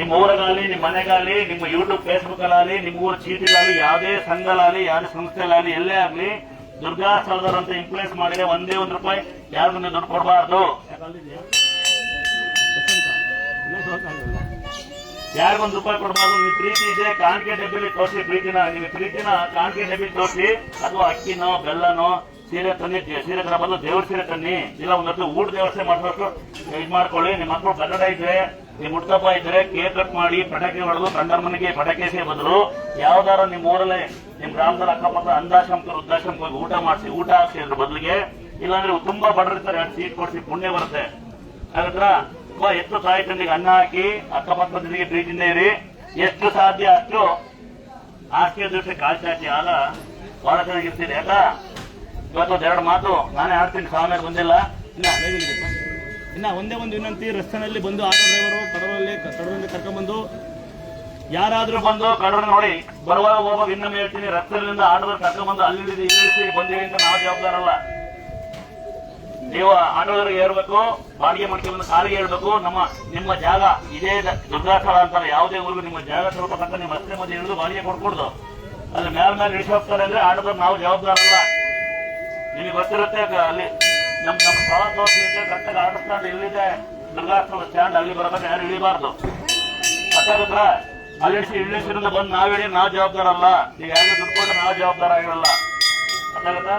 ನಿಮ್ಮ ಊರಾಗಲಿ ನಿಮ್ಮ ಮನೆಗಾಗಲಿ, ನಿಮ್ಮ ಯೂಟ್ಯೂಬ್ ಫೇಸ್ಬುಕ್ ಅಲ್ಲಿ ನಿಮ್ಮ ಊರ ಚೀಟಿಲಾಗಲಿ ಯಾವುದೇ ಸಂಘಲಾಗಲಿ ಯಾವುದೇ ಸಂಸ್ಥೆಲಾಗಲಿ ಎಲ್ಲೇ ಆಗಲಿ, ದುರ್ಗಾ ಸ್ಥಳದವ್ರು ಅಂತ ಇನ್ಫ್ಲೂಯೆನ್ಸ್ ಮಾಡಿದ್ರೆ ಒಂದೇ ಒಂದು ರೂಪಾಯಿ ಯಾರಿಗೂ ದುಡ್ಡು ಕೊಡಬಾರ್ದು. ಯಾರಿಗೊಂದು ರೂಪಾಯಿ ಕೊಡಬಾರ್ದು? ನೀವು ಪ್ರೀತಿ ಇದೆ, ಕಾಣಿಕೆ ಡಬ್ಬಿಲಿ ತೋರಿಸಿ ಪ್ರೀತಿನ ನಿಮ್ಮ ಪ್ರೀತಿನ ಕಾಣಿಕೆ ಡಬ್ಬಿ ತೋರಿಸಿ ಅಥವಾ ಅಕ್ಕಿನೋ, ಬೆಲ್ಲನೋ, ಸೀರೆ ತನ್ನಿ ಸೀರೆ ತರ ಬಂದು ದೇವ್ರ ಸೀರೆ ತನ್ನಿ. ಇಲ್ಲ ಒಂದ್ ಹೊತ್ತು ಊಟ ವ್ಯವಸ್ಥೆ ಮಾಡ್ಬೇಕು. ಇದು ಮಾಡ್ಕೊಳ್ಳಿ, ನಿಮ್ಮ ಮಕ್ಕಳು ಕನ್ನಡ ಇದ್ರೆ ನಿಮ್ ಹುಟ್ಟಪ್ಪ ಇದ್ರೆ ಕೇಕ್ ಕಟ್ ಮಾಡಿ ಪಟಾಕಿ ಹೊಡೆದು ಕಂಡರ್ ಮನೆಗೆ ಪಟಾಕಿ ಬದಲು ಯಾವ್ದಾರ ನಿಮ್ ಊರಲ್ಲೇ ನಿಮ್ ಗ್ರಾಮದಲ್ಲಿ ಅಕ್ಕಪಕ್ಕ ಅಂದಾಶ್ರಮಕ್ಕೆ ವೃದ್ಧಾಶ್ರಮಕ್ಕೆ ಹೋಗಿ ಊಟ ಮಾಡಿಸಿ, ಊಟ ಹಾಕ್ಸಿ ಅದ್ರ ಬದಲಿಗೆ, ಇಲ್ಲಾಂದ್ರೆ ತುಂಬಾ ಬಡರಿರ್ತಾರೆ, ಎರಡು ಸೀಟ್ ಕೊಡಿಸಿ ಪುಣ್ಯ ಬರುತ್ತೆ. ಹಾಗಂದ್ರ ತುಂಬಾ ಎಷ್ಟು ತಾಯಿ ತಂದಿಗೆ ಅನ್ನ ಹಾಕಿ, ಅಕ್ಕಪಕ್ಕ ಜನರಿಗೆ ಪ್ರೀತಿಯಿಂದ ಇರಿ. ಎಷ್ಟು ಸಾಧ್ಯ ಅಷ್ಟು ಆಸ್ತಿಯ ದೃಷ್ಟಿ ಕಾಲ್ಚಾಚಿ ಆಗ ಬಹಳ ಚೆನ್ನಾಗಿರ್ತೀರಿ ಯಾಕ ಇವತ್ತು ಎರಡು ಮಾತು ನಾನೇ ಆಡ್ತೀನಿ ಸಾವಿರ ಬಂದಿಲ್ಲ. ಇನ್ನ ಇನ್ನ ಒಂದೇ ಒಂದು ವಿನಂತಿ, ರಸ್ತೆನಲ್ಲಿ ಬಂದು ಆಟೋ ಡ್ರೈವರು ಕಡಲಲ್ಲಿ ಕಡವಲ್ಲಿ ಕರ್ಕೊಂಡ್ಬಂದು, ಯಾರಾದ್ರೂ ಬಂದು ಕಡೂರು ನೋಡಿ, ಬರುವಾಗ ಹೋಗುವಾಗ ಇನ್ನೊಮ್ಮೆ ಹೇಳ್ತೀನಿ ರಸ್ತೆಯಿಂದ ಆಟೋದಲ್ಲಿ ಕರ್ಕೊಂಡ್ಬಂದು ಅಲ್ಲಿ ಇಳಿಸಿ ಬಂದಿರಿ ಅಂತ ನಾವು ಜವಾಬ್ದಾರಲ್ಲ ನೀವು ಆಟೋದವ್ರಿಗೆ ಹೇಳ್ಬೇಕು ಬಾಡಿಗೆ ಮಾಡ್ಕೊಂಡು ಸಾರಿಗೆ ಹೇಳ್ಬೇಕು ನಮ್ಮ, ನಿಮ್ಮ ಜಾಗ ಇದೇ ದುರ್ಗಾಸ್ಥಳ ಅಂತಾರೆ, ಯಾವುದೇ ಊರಿಗೂ ನಿಮ್ಮ ಜಾಗ ತಕ್ಕ ನಿಮ್ಮ ರಸ್ತೆ ಮಧ್ಯೆ ಇಳಿದು ಬಾಡಿಗೆ ಕೊಡ್ಕೊಡ್ದು. ಅಲ್ಲಿ ಮೇಲ್ ಮೇಲೆ ಇಳಿಸಿ ಹೋಗ್ತಾರೆ ಅಂದ್ರೆ ಆಟೋದವ್ರು ನಾವು ಜವಾಬ್ದಾರಲ್ಲ ನಿಮಗೆ ಗೊತ್ತಿರುತ್ತೆ, ಅಲ್ಲಿ ನಮ್ ನಮ್ ಸ್ಥಳ ತೋರಿಸಿದ್ದೆ ಕರೆಕ್ಟಾಗಿ ಆಟ ಸ್ಟ್ಯಾಂಡ್ ಇಲ್ಲಿದೆ. ದುರ್ಗಾಶ್ರಮ ಸ್ಟ್ಯಾಂಡ್ ಅಲ್ಲಿ ಬರಬೇಕು, ಯಾರು ಇಳಿಬಾರ್ದು. ಅರ್ಥಾಗುತ್ತಾ ಅಲ್ಲಿ ಇಳಿಸಿರಿಂದ ಬಂದು ನಾವ್ ಹೇಳಿ ನಾವ್ ಜವಾಬ್ದಾರ ಅಲ್ಲ ಈಗ ಯಾರು ದುಡ್ಡು ಕೊಟ್ಟು ನಾವ್ ಜವಾಬ್ದಾರ ಆಗಿರಲ್ಲ. ಅರ್ಥಾಗುತ್ತಾ